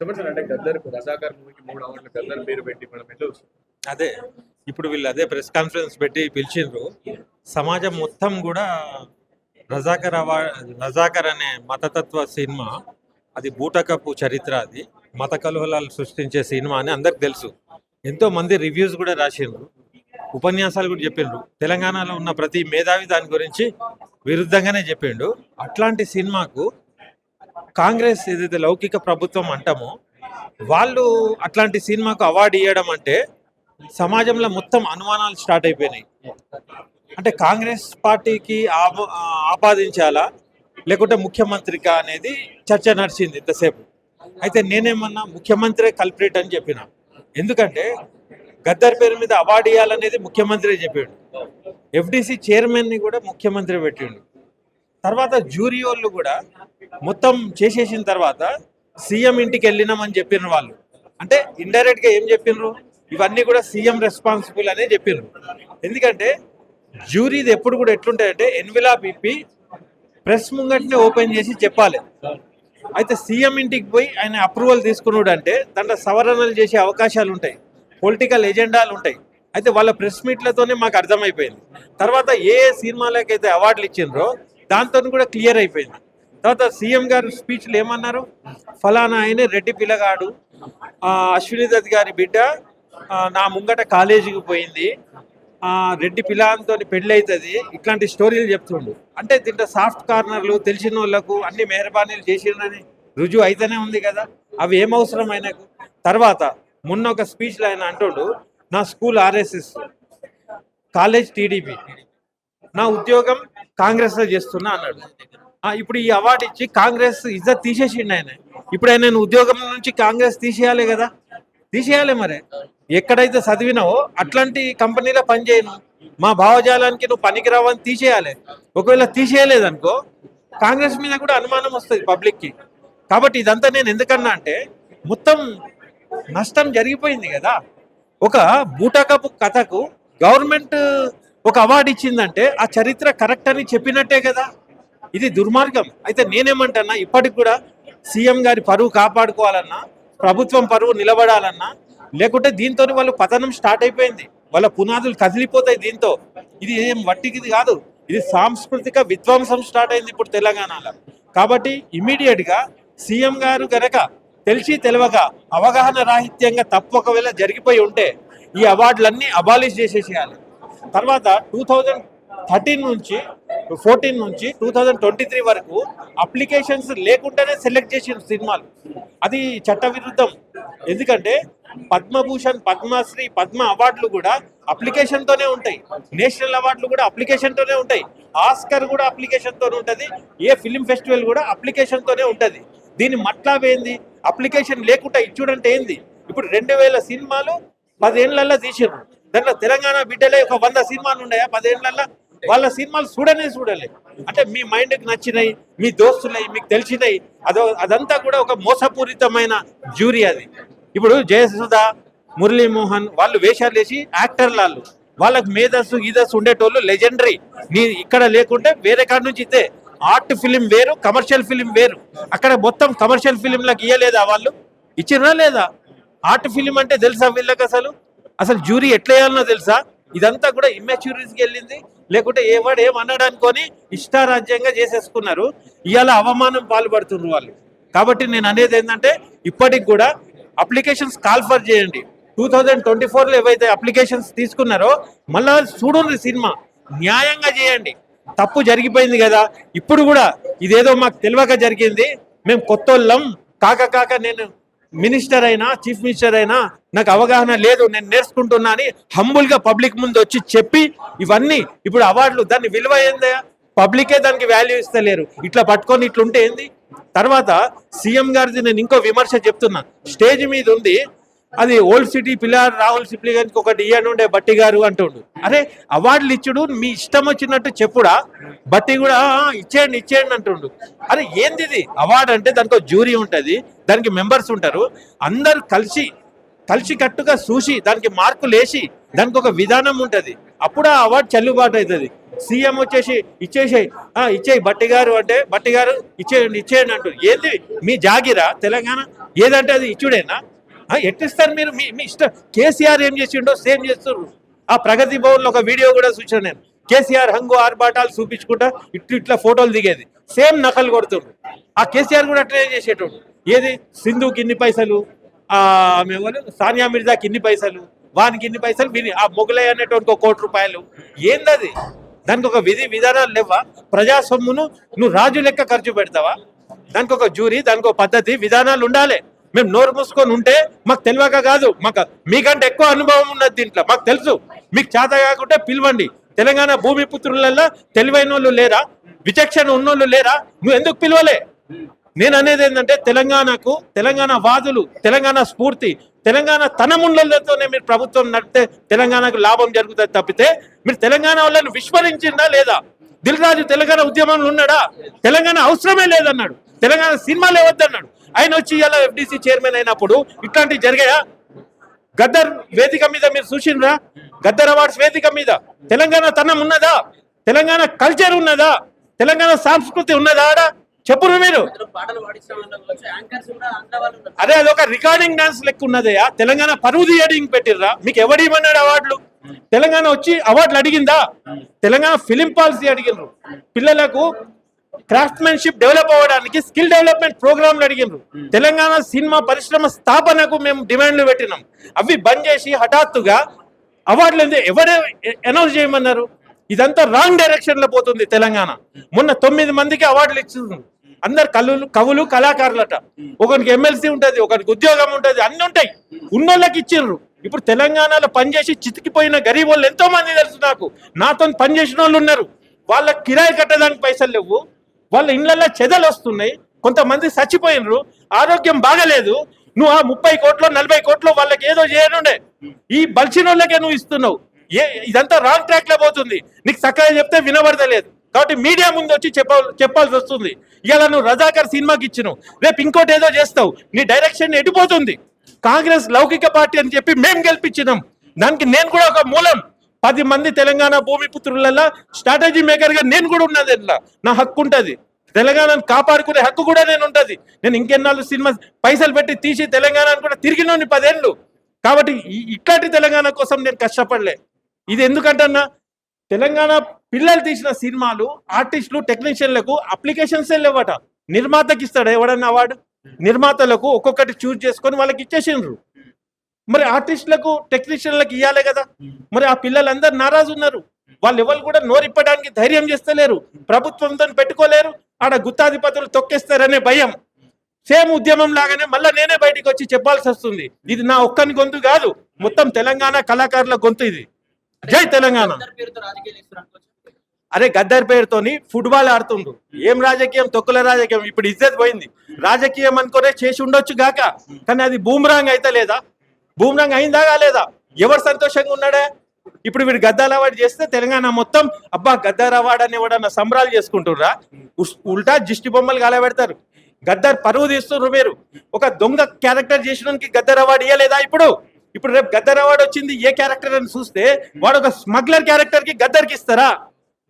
చెప్పండి సార్ అంటే గద్దర్ రజాకర్ మూవీకి మూడు అవార్డులు గద్దర్ పేరు పెట్టి మనం ఎట్లా అదే ఇప్పుడు వీళ్ళు అదే ప్రెస్ కాన్ఫరెన్స్ పెట్టి పిలిచిండ్రు. సమాజం మొత్తం కూడా రజాకర్ అవార్డ్ రజాకర్ అనే మతతత్వ సినిమా అది బూటకపు చరిత్ర అది. మత కలుహలాలు సృష్టించే సినిమా అని అందరికి తెలుసు. ఎంతో మంది రివ్యూస్ కూడా రాసిండ్రు. ఉపన్యాసాలు కూడా చెప్పిండ్రు. తెలంగాణలో ఉన్న ప్రతి మేధావి దాని గురించి విరుద్ధంగానే చెప్పిండు. అట్లాంటి సినిమాకు కాంగ్రెస్ ఏదైతే లౌకిక ప్రభుత్వం అంటామో వాళ్ళు అట్లాంటి సినిమాకు అవార్డు ఇవ్వడం అంటే సమాజంలో మొత్తం అనుమానాలు స్టార్ట్ అయిపోయినాయి. అంటే కాంగ్రెస్ పార్టీకి ఆపాదించాలా? లేకుంటే ముఖ్యమంత్రికా అనేది చర్చ నడిచింది ఇంతసేపు. అయితే నేనేమన్నా ముఖ్యమంత్రి కల్పరేట్ అని చెప్పిన? ఎందుకంటే గద్దర్ పేరు మీద అవార్డు ఇవ్వాలనేది ముఖ్యమంత్రి చెప్పాడు. ఎఫ్డిసి చైర్మన్ని కూడా ముఖ్యమంత్రి పెట్టిండు. తర్వాత జ్యూరీ వాళ్ళు కూడా మొత్తం చేసేసిన తర్వాత సీఎం ఇంటికి వెళ్ళినామని చెప్పిన వాళ్ళు. అంటే ఇండైరెక్ట్గా ఏం చెప్పినారు ఇవన్నీ కూడా సీఎం రెస్పాన్సిబుల్ అనే చెప్పినారు ఎందుకంటే జ్యూరీది ఎప్పుడు కూడా ఎట్లుంటాయంటే ఎన్విలాప్ ఇప్పి ప్రెస్ ముంగట్నే ఓపెన్ చేసి చెప్పాలి. అయితే సీఎం ఇంటికి పోయి ఆయన అప్రూవల్ తీసుకున్నాడు అంటే దాంట్లో సవరణలు చేసే అవకాశాలు ఉంటాయి. పొలిటికల్ ఎజెండాలు ఉంటాయి. అయితే వాళ్ళ ప్రెస్ మీట్లతోనే మాకు అర్థమైపోయింది. తర్వాత ఏ ఏ సినిమాలకైతే అవార్డులు ఇచ్చిండ్రో దాంతో కూడా క్లియర్ అయిపోయింది. తర్వాత సీఎం గారు స్పీచ్లు ఏమన్నారు? ఫలానా ఆయన రెడ్డి పిల్లగాడు. అశ్విని దత్ గారి బిడ్డ నా ముంగట కాలేజీకి పోయింది. రెడ్డి పిల్లాంతో పెళ్ళి అవుతుంది ఇట్లాంటి స్టోరీలు చెప్తుండు. అంటే దీంట్లో సాఫ్ట్ కార్నర్లు తెలిసిన వాళ్ళకు అన్ని మెహర్బానీలు చేసిరని రుజువు అయితేనే ఉంది కదా. అవి ఏం ఆయనకు? తర్వాత మొన్న ఒక స్పీచ్లో ఆయన అంటుండు నా స్కూల్ ఆర్ఎస్ఎస్ కాలేజ్ టీడీపీ. నా ఉద్యోగం కాంగ్రెస్లో చేస్తున్నా అన్నాడు. ఇప్పుడు ఈ అవార్డు ఇచ్చి కాంగ్రెస్ ఇజ్జత్ తీసేసిండు ఆయన. ఇప్పుడు ఆయన ఉద్యోగం నుంచి కాంగ్రెస్ తీసేయాలి కదా. తీసేయాలి మరి. ఎక్కడైతే చదివినావో అట్లాంటి కంపెనీలో పనిచేయను మా భావజాలానికి నువ్వు పనికిరావని తీసేయాలి. ఒకవేళ తీసేయలేదనుకో కాంగ్రెస్ మీద కూడా అనుమానం వస్తుంది పబ్లిక్కి. కాబట్టి ఇదంతా నేను ఎందుకన్నా అంటే మొత్తం నష్టం జరిగిపోయింది కదా. ఒక బూటాకపు కథకు గవర్నమెంట్ ఒక అవార్డు ఇచ్చిందంటే ఆ చరిత్ర కరెక్ట్ అని చెప్పినట్టే కదా? ఇది దుర్మార్గం. అయితే నేనేమంటన్నా ఇప్పటికి కూడా సీఎం గారి పరువు కాపాడుకోవాలన్నా ప్రభుత్వం పరువు నిలబడాలన్నా లేకుంటే దీంతో వాళ్ళు పతనం స్టార్ట్ అయిపోయింది. వాళ్ళ పునాదులు కదిలిపోతాయి దీంతో. ఇది ఏం వట్టికిది కాదు. ఇది సాంస్కృతిక విధ్వంసం స్టార్ట్ అయింది ఇప్పుడు తెలంగాణలో. కాబట్టి ఇమీడియట్గా సీఎం గారు గనక తెలిసి తెలియక అవగాహన రాహిత్యంగా తప్పు ఒకవేళ జరిగిపోయి ఉంటే ఈ అవార్డులన్నీ అబాలిష్ చేసేసేయాలి. తర్వాత టూ థౌజండ్ థర్టీన్ నుంచి ఫోర్టీన్ నుంచి టూ థౌజండ్ ట్వంటీ త్రీ వరకు అప్లికేషన్స్ లేకుండానే సెలెక్ట్ చేసిన సినిమాలు. అది చట్ట విరుద్ధం ఎందుకంటే పద్మభూషణ్ పద్మశ్రీ పద్మ అవార్డులు కూడా అప్లికేషన్ తోనే ఉంటాయి. నేషనల్ అవార్డులు కూడా అప్లికేషన్ తోనే ఉంటాయి. ఆస్కర్ కూడా అప్లికేషన్ తోనే ఉంటది. ఏ ఫిలిం ఫెస్టివల్ కూడా అప్లికేషన్ తోనే ఉంటది. దీని మట్లాబ్ ఏంది? అప్లికేషన్ లేకుండా ఇచ్చుడంటే ఏంది? ఇప్పుడు రెండు వేల సినిమాలు పదేళ్ళలో తీసిర్రు. దాంట్లో తెలంగాణ బిడ్డలే ఒక వంద సినిమాలు ఉన్నాయా? పదేళ్ళలో వాళ్ళ సినిమాలు చూడనే చూడలే. అంటే మీ మైండ్కి నచ్చినాయి మీ దోస్తులై మీకు తెలిసినాయి. అదో అదంతా కూడా ఒక మోసపూరితమైన జ్యూరీ అది. ఇప్పుడు జయసుధ మురళీమోహన్ వాళ్ళు వేషాలు వేసి యాక్టర్లు వాళ్ళు వాళ్ళకి మేధస్సు గీదస్సు ఉండేటోళ్ళు లెజెండరీ. నీ ఇక్కడ లేకుంటే వేరే కాడ నుంచి ఇదే. ఆర్ట్ ఫిలిం వేరు కమర్షియల్ ఫిలిం వేరు. అక్కడ మొత్తం కమర్షియల్ ఫిలింలకు ఇయ్యలేదా వాళ్ళు? ఇచ్చినా లేదా? ఆర్ట్ ఫిలిం అంటే తెలుసా వీళ్ళకి అసలు? అసలు జ్యూరీ ఎట్లా వేయాలనో తెలుసా? ఇదంతా కూడా ఇమ్మెచ్యూరిటీకి వెళ్ళింది. లేకుంటే ఏ వాడు ఏమన్నాడు అనుకొని ఇష్టారాజ్యంగా చేసేసుకున్నారు. ఇవాళ అవమానం పాల్పడుతున్నారు వాళ్ళు. కాబట్టి నేను అనేది ఏంటంటే ఇప్పటికి కూడా అప్లికేషన్స్ కాల్ఫర్ చేయండి. టూ థౌజండ్ ట్వంటీ ఫోర్లో ఏవైతే అప్లికేషన్స్ తీసుకున్నారో మళ్ళా చూడండి సినిమా. న్యాయంగా చేయండి. తప్పు జరిగిపోయింది కదా. ఇప్పుడు కూడా ఇదేదో మాకు తెలియక జరిగింది. మేము కొత్తోళ్ళం. కాక కాక నేను మినిస్టర్ అయినా చీఫ్ మినిస్టర్ అయినా నాకు అవగాహన లేదు నేను నేర్చుకుంటున్నా అని హంబుల్గా పబ్లిక్ ముందు వచ్చి చెప్పి ఇవన్నీ ఇప్పుడు అవార్డులు దాన్ని విలువ ఏందా? పబ్లికే దానికి వాల్యూ ఇస్తలేరు. ఇట్లా పట్టుకొని ఇట్లుంటే ఏంది? తర్వాత సీఎం గారిది నేను ఇంకో విమర్శ చెప్తున్నా. స్టేజ్ మీద ఉంది అది ఓల్డ్ సిటీ పిల్లర్ రాహుల్ సిప్లి గారికి ఒకటి ఇయ్యనుండే ఉండే బట్టి గారు అంటుండు. అరే అవార్డులు ఇచ్చుడు మీ ఇష్టం వచ్చినట్టు చెప్పుడా? బట్టి కూడా ఇచ్చేయండి ఇచ్చేయండి అంటుండు. అరే ఏంది ఇది అవార్డు అంటే దానికి ఒక జ్యూరీ ఉంటుంది దానికి మెంబర్స్ ఉంటారు అందరు కలిసి కలిసి కట్టుగా చూసి దానికి మార్కులు వేసి దానికి ఒక విధానం ఉంటుంది. అప్పుడు ఆ అవార్డు చెల్లుబాటు అవుతుంది సీఎం వచ్చేసి ఇచ్చేసేయి ఆ, ఇచ్చేయి బట్టి గారు అంటే బట్టి గారు ఇచ్చేయండి ఇచ్చేయండి అంటారు ఏంది? మీ జాగిరా తెలంగాణ? ఏదంటే అది ఇచ్చుడేనా? ఎట్టిస్తారు మీరు? మీ ఇష్టం కేసీఆర్ ఏం చేసిండో సేమ్ చేస్తారు ఆ ప్రగతి భవన్లో ఒక వీడియో కూడా చూసాను నేను. కేసీఆర్ హంగు ఆర్భాటాలు చూపించుకుంటా ఇట్లు ఇట్లా ఫోటోలు దిగేది. సేమ్ నకలు కొడుతుండ్రు. ఆ కేసీఆర్ కూడా అట్లనే చేసేటోడు. ఏది? సింధుకి ఇన్ని పైసలు ఆమె సానియా మిర్జాకి ఇన్ని పైసలు వానికి ఇన్ని పైసలు విని ఆ మొగలయ్య అనేటువంటి ఒక కోటి రూపాయలు. ఏందది? దానికి ఒక విధి విధానాలు లేవా ప్రజా సొమ్మును నువ్వు రాజు లెక్క ఖర్చు పెడతావా? దానికి ఒక జ్యూరీ దానికి ఒక పద్ధతి విధానాలు ఉండాలి. మేము నోరు మూసుకొని ఉంటే మాకు తెలియక కాదు. మాకు మీకంటే ఎక్కువ అనుభవం ఉన్నది దీంట్లో. మాకు తెలుసు. మీకు చేత కాకుంటే పిలవండి. తెలంగాణ భూమి పుత్రులలో తెలివైన వాళ్ళు లేరా? విచక్షణ ఉన్నోళ్ళు లేరా? నువ్వు ఎందుకు పిలవలే? నేను అనేది ఏంటంటే తెలంగాణకు తెలంగాణ వాదులు తెలంగాణ స్ఫూర్తి తెలంగాణ తనముండలతోనే మీరు ప్రభుత్వం నడితే తెలంగాణకు లాభం జరుగుతుంది తప్పితే మీరు తెలంగాణ వాళ్ళని విస్మరించిందా లేదా? దిల్ రాజు తెలంగాణ ఉద్యమంలో ఉన్నాడా? తెలంగాణ అవసరమే లేదన్నాడు. తెలంగాణ సినిమాలు లేవద్దన్నాడు ఆయన వచ్చి ఇలా ఎఫ్డిసి చైర్మన్ అయినప్పుడు ఇట్లాంటివి జరిగాయా? గద్దర్ వేదిక మీద మీరు చూసిండ్రా? గద్దర్ అవార్డ్స్ వేదిక మీద. తెలంగాణ తనం ఉన్నదా? తెలంగాణ కల్చర్ ఉన్నదా? తెలంగాణ సంస్కృతి ఉన్నదా ఆడ? చెప్పురు మీరు. అదే అదొక రికార్డింగ్ డాన్స్ లెక్క ఉన్నదయ్యా తెలంగాణ పరువు తీయడింగ్ పెట్టిర్రా? మీకు ఎవడు ఇవ్వన్నాడు అవార్డులు? తెలంగాణ వచ్చి అవార్డులు అడిగిందా? తెలంగాణ ఫిలిం పాలసీ అడిగినారు పిల్లలకు క్రాఫ్ట్మెన్షిప్ డెవలప్ అవ్వడానికి స్కిల్ డెవలప్మెంట్ ప్రోగ్రాంలు అడిగినారు తెలంగాణ సినిమా పరిశ్రమ స్థాపనకు మేము డిమాండ్లు పెట్టినాం. అవి బంద్ చేసి హఠాత్తుగా అవార్డులు ఎవరే అనౌన్స్ చేయమన్నారు? ఇదంతా రాంగ్ డైరెక్షన్లో పోతుంది తెలంగాణ. మొన్న తొమ్మిది మందికి అవార్డులు ఇచ్చింది అందరు కవులు కవులు కళాకారులట. ఒకరికి ఎమ్మెల్సీ ఉంటది ఒకరికి ఉద్యోగం ఉంటది అన్ని ఉంటాయి. ఉన్నోళ్ళకి ఇచ్చిర్రు ఇప్పుడు తెలంగాణలో పనిచేసి చితికిపోయిన గరీబ్ వాళ్ళు ఎంతో మంది తెలుసు నాకు. నాతో పనిచేసిన వాళ్ళు ఉన్నారు. వాళ్ళ కిరాయి కట్టడానికి పైసలు లేవు. వాళ్ళ ఇండ్లల్లో చెదలు వస్తున్నాయి. కొంతమంది చచ్చిపోయినరు. ఆరోగ్యం బాగలేదు. నువ్వు ఆ ముప్పై కోట్లు నలభై కోట్లు వాళ్ళకి ఏదో చేయనుండే. ఈ బలిసిన వాళ్ళకే నువ్వు ఇస్తున్నావు. ఏ ఇదంతా రాంగ్ ట్రాక్లో పోతుంది. నీకు చక్కగా చెప్తే వినబడతలేదు. కాబట్టి మీడియా ముందు వచ్చి చెప్ప చెప్పాల్సి వస్తుంది. ఇలా నువ్వు రజాకర్ సినిమాకి ఇచ్చినావు. రేపు ఇంకోటి ఏదో చేస్తావు. నీ డైరెక్షన్ ఎడిపోతుంది కాంగ్రెస్ లౌకిక పార్టీ అని చెప్పి మేము గెలిపించినాం. దానికి నేను కూడా ఒక మూలం. పది మంది తెలంగాణ భూమి పుత్రులలో స్ట్రాటజీ మేకర్గా నేను కూడా ఉన్నది ఇట్లా నా హక్కు ఉంటుంది. తెలంగాణను కాపాడుకునే హక్కు కూడా నేను ఉంటుంది. నేను ఇంకెన్నాళ్ళు సినిమా పైసలు పెట్టి తీసి తెలంగాణను కూడా తిరిగినోని పదేళ్ళు. కాబట్టి ఇట్లాంటి తెలంగాణ కోసం నేను కష్టపడలే. ఇది ఎందుకంటన్నా తెలంగాణ పిల్లలు తీసిన సినిమాలు ఆర్టిస్టులు టెక్నీషియన్లకు అప్లికేషన్స్ లేవట. నిర్మాతకి ఇస్తాడు ఎవడన్నా అవార్డు నిర్మాతలకు ఒక్కొక్కటి చూస్ చేసుకొని వాళ్ళకి ఇచ్చేసిండ్రు. మరి ఆర్టిస్టులకు టెక్నీషియన్లకు ఇవ్వాలి కదా. మరి ఆ పిల్లలందరూ నారాజు ఉన్నారు. వాళ్ళు ఎవరు కూడా నోరిప్పడానికి ధైర్యం చేస్తలేరు. ప్రభుత్వంతో పెట్టుకోలేరు. ఆడ గుత్తాధిపతులు తొక్కేస్తారనే భయం. సేమ్ ఉద్యమం లాగానే మళ్ళీ నేనే బయటికి వచ్చి చెప్పాల్సి వస్తుంది. ఇది నా ఒక్కని గొంతు కాదు. మొత్తం తెలంగాణ కళాకారుల గొంతు ఇది. జై తెలంగాణ. అరే గద్దర్ పేరుతోని ఫుట్బాల్ ఆడుతుండ్రు ఏం రాజకీయం? తొక్కుల రాజకీయం. ఇప్పుడు ఇజ్జత్ పోయింది. రాజకీయం అనుకునే చేసి ఉండొచ్చు గాక. కానీ అది బూమ్రాంగ్ అయితే లేదా? బూమరాంగ్ అయిందా కాలేదా? ఎవరు సంతోషంగా ఉన్నాడే? ఇప్పుడు వీడు గద్దాల అవార్డు చేస్తే తెలంగాణ మొత్తం అబ్బా గద్దార్ అవార్డు అని ఎవడన్నా సంబరాలు చేసుకుంటుర్రా? ఉస్- ఉల్టా దిష్టి బొమ్మలు గాలబెడతారు. గద్దర్ పరువు తీస్తున్నారు మీరు ఒక దొంగ క్యారెక్టర్ చేసినానికి గద్దర్ అవార్డు ఇవ్వలేదా ఇప్పుడు? ఇప్పుడు రేపు గద్దర్ అవార్డు వచ్చింది ఏ క్యారెక్టర్ అని చూస్తే వాడు ఒక స్మగ్లర్ క్యారెక్టర్కి గద్దర్కి ఇస్తారా?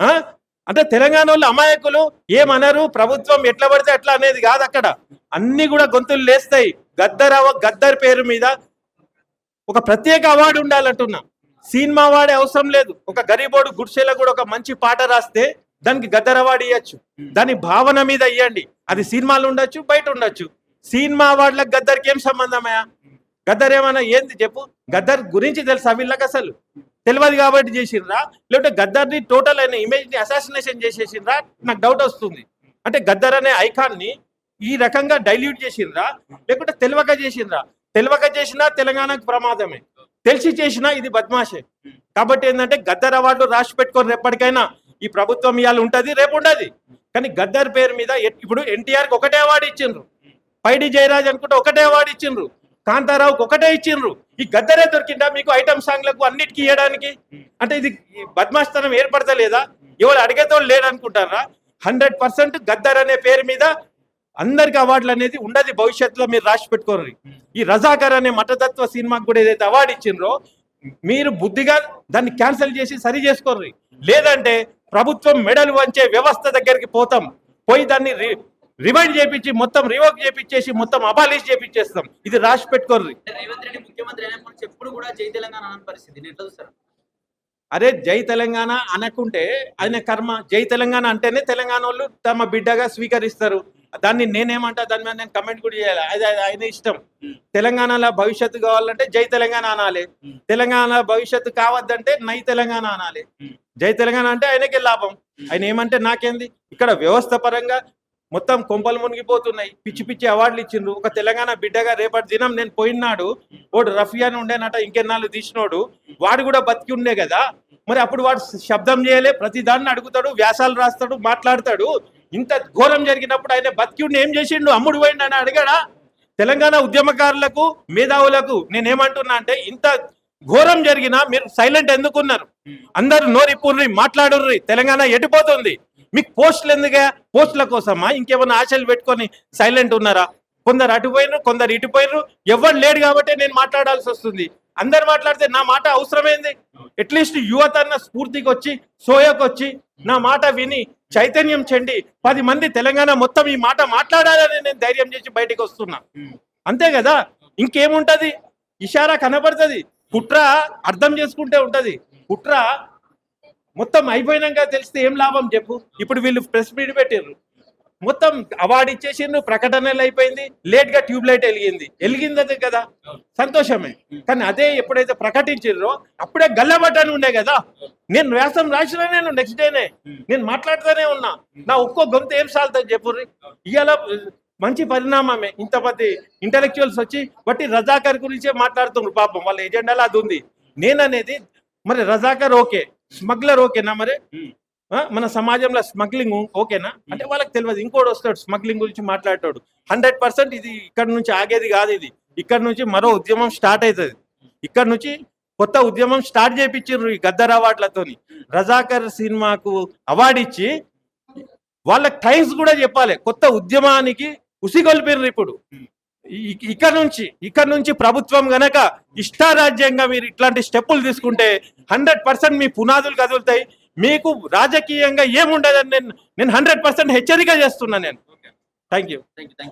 ఆ? అంటే తెలంగాణ వాళ్ళు అమాయకులు ఏమనరు ప్రభుత్వం ఎట్లా పడితే అట్లా అనేది కాదు అక్కడ. అన్ని కూడా గొంతులు లేస్తాయి. గద్దర్ అవ గద్దర్ పేరు మీద ఒక ప్రత్యేక అవార్డు ఉండాలంటున్నా. సినిమా అవార్డే అవసరం లేదు. ఒక గరీబోడు గుడిసెలో కూడా ఒక మంచి పాట రాస్తే దానికి గద్దర్ అవార్డు ఇవ్వచ్చు దాని భావన మీద ఇవ్వండి అది సినిమాలు ఉండొచ్చు బయట ఉండొచ్చు. సినిమా అవార్డులకు గద్దర్కి ఏం సంబంధమయ్యా గద్దర్ ఏమన్నా ఏంది చెప్పు? గద్దర్ గురించి తెలుసా వీళ్ళకి అసలు? తెలియదు కాబట్టి చేసిండ్రా? లేకపోతే గద్దర్ని టోటల్ అయిన ఇమేజ్ని అసాసినేషన్ చేసేసిండ్రా? నాకు డౌట్ వస్తుంది. అంటే గద్దర్ అనే ఐకాన్ని ఈ రకంగా డైల్యూట్ చేసిండ్రా? లేకుంటే తెలియక చేసిండ్రా? తెలియక చేసినా తెలంగాణకు ప్రమాదమే. తెలిసి చేసినా ఇది బద్మాషే. కాబట్టి ఏంటంటే గద్దర్ అవార్డు రాసి పెట్టుకొని రేపటికైనా ఈ ప్రభుత్వం ఇవాళ ఉంటది రేపు ఉండదు. కానీ గద్దర్ పేరు మీద ఇప్పుడు ఎన్టీఆర్ ఒకటే అవార్డు ఇచ్చిండ్రు. పైడి జయరాజ్ అనుకుంటే ఒకటే అవార్డు ఇచ్చిండ్రు. కాంతారావుకి ఒకటే ఇచ్చిండ్రు. ఈ గద్దరే దొరికిందా మీకు ఐటమ్ సాంగ్లకు అన్నిటికీ ఇవ్వడానికి అంటే ఇది బద్మాస్తనం ఏర్పడతలేదా? ఎవరు అడిగేతోళ్ళు లేడు అనుకుంటారా హండ్రెడ్ పర్సెంట్ గద్దర్ అనే పేరు మీద అందరికి అవార్డులు అనేది ఉండదు భవిష్యత్తులో మీరు రాసి పెట్టుకోరు ఈ రజాకర్ అనే మతతత్వ సినిమాకి కూడా ఏదైతే అవార్డు ఇచ్చిండ్రో మీరు బుద్ధిగా దాన్ని క్యాన్సిల్ చేసి సరి చేసుకోర్రి. లేదంటే ప్రభుత్వం మెడలు వంచే వ్యవస్థ దగ్గరికి పోతాం. పోయి దాన్ని రివైండ్ చేపించి మొత్తం రివోక్ చేపించేసి మొత్తం అబాలిష్ చేపించేస్తాం. ఇది రాసి పెట్టుకోర్రి. అంటే రేవంత్ రెడ్డి ముఖ్యమంత్రి అయినప్పుడు చెప్పుడు కూడా జై తెలంగాణ అన్న పరిస్థితి. నేను ఎట్లా చూస్తారు అరే జై తెలంగాణ అనకుంటే ఆయన కర్మ జై తెలంగాణ అంటేనే తెలంగాణ వాళ్ళు తమ బిడ్డగా స్వీకరిస్తారు. దాన్ని నేనేమంటా? దాని మీద నేను కమెంట్ కూడా చేయాలి? అది ఆయన ఇష్టం. తెలంగాణలో భవిష్యత్తు కావాలంటే జై తెలంగాణ అనాలి. తెలంగాణ భవిష్యత్తు కావద్దంటే నై తెలంగాణ అనాలి. జై తెలంగాణ అంటే ఆయనకే లాభం. ఆయన ఏమంటే నాకేంది? ఇక్కడ వ్యవస్థ పరంగా మొత్తం కొంపలు మునిగిపోతున్నాయి. పిచ్చి పిచ్చి అవార్డులు ఇచ్చిండ్రు. ఒక తెలంగాణ బిడ్డగా రేపటి దినం నేను పోయినాడు. వాడు రఫియాని ఉండేనట ఇంకెన్నాళ్ళు తీసినోడు. వాడు కూడా బతికి ఉండే కదా. మరి అప్పుడు వాడు శబ్దం చేయలే. ప్రతి దాన్ని అడుగుతాడు వ్యాసాలు రాస్తాడు మాట్లాడతాడు. ఇంత ఘోరం జరిగినప్పుడు ఆయన బతికి ఏం చేసిండు? అమ్ముడు పోయిండు అని అడిగాడా? తెలంగాణ ఉద్యమకారులకు మేధావులకు నేనేమంటున్నా అంటే ఇంత ఘోరం జరిగినా మీరు సైలెంట్ ఎందుకున్నారు? అందరు నోరిప్పుర్రి మాట్లాడుర్రి తెలంగాణ ఎటుపోతుంది? మీకు పోస్టులు ఎందుగా పోస్టుల కోసమా? ఇంకేమైనా ఆశలు పెట్టుకొని సైలెంట్ ఉన్నారా? కొందరు అటుపోయినరు కొందరు ఇటుపోయినరు ఎవరు లేడు కాబట్టి నేను మాట్లాడాల్సి వస్తుంది. అందరు మాట్లాడితే నా మాట అవసరమైంది? అట్లీస్ట్ యువత అన్న స్ఫూర్తికి వచ్చి సోయకు వచ్చి నా మాట విని చైతన్యం చెండి పది మంది తెలంగాణ మొత్తం ఈ మాట మాట్లాడాలని నేను ధైర్యం చేసి బయటికి వస్తున్నా. అంతే కదా? ఇంకేముంటది? ఇషారా కనబడుతుంది. కుట్ర అర్థం చేసుకుంటే ఉంటది. కుట్ర మొత్తం అయిపోయినాక తెలిస్తే ఏం లాభం చెప్పు? ఇప్పుడు వీళ్ళు ప్రెస్ మీట్ పెట్టారు మొత్తం అవార్డు ఇచ్చేసిండ్రు ప్రకటనలు అయిపోయింది లేట్గా ట్యూబ్ లైట్ వెలిగింది. వెలిగింది కదా. సంతోషమే. కానీ అదే ఎప్పుడైతే ప్రకటించారో అప్పుడే గల్లబట్టని ఉండే కదా. నేను వ్యాసం రాసిన నేను నెక్స్ట్ డేనే నేను మాట్లాడుతూనే ఉన్నా. నా ఒక్కో గొంతు ఏం సాల్తుంది చెప్పుర్రి? ఇవాళ మంచి పరిణామమే. ఇంతమంది ఇంటలెక్చువల్స్ వచ్చి బట్టి రజాకర్ గురించే మాట్లాడుతున్నారు పాపం. వాళ్ళ ఎజెండాలో అది ఉంది. నేననేది మరి రజాకర్ ఓకే. స్మగ్లర్ ఓకేనా మరి? మన సమాజంలో స్మగ్లింగ్ ఓకేనా? అంటే వాళ్ళకి తెలియదు. ఇంకోటి వస్తాడు స్మగ్లింగ్ గురించి మాట్లాడతాడు హండ్రెడ్ పర్సెంట్ ఇది ఇక్కడ నుంచి ఆగేది కాదు ఇది. ఇక్కడ నుంచి మరో ఉద్యమం స్టార్ట్ అవుతుంది. ఇక్కడ నుంచి కొత్త ఉద్యమం స్టార్ట్ చేయించారు ఈ గద్దర్ అవార్డులతోని. రజాకర్ సినిమాకు అవార్డు ఇచ్చి వాళ్ళకి టైమ్స్ కూడా చెప్పాలి. కొత్త ఉద్యమానికి ఉసిగొల్పిర్రు ఇప్పుడు. ఇక్కడ నుంచి ఇక్కడ నుంచి ప్రభుత్వం గనక ఇష్టారాజ్యంగా మీరు ఇట్లాంటి స్టెప్పులు తీసుకుంటే హండ్రెడ్ పర్సెంట్ మీ పునాదులు కదులుతాయి. మీకు రాజకీయంగా ఏముండదని నేను నేను హండ్రెడ్ పర్సెంట్ హెచ్చరిక చేస్తున్నా నేను. Thank you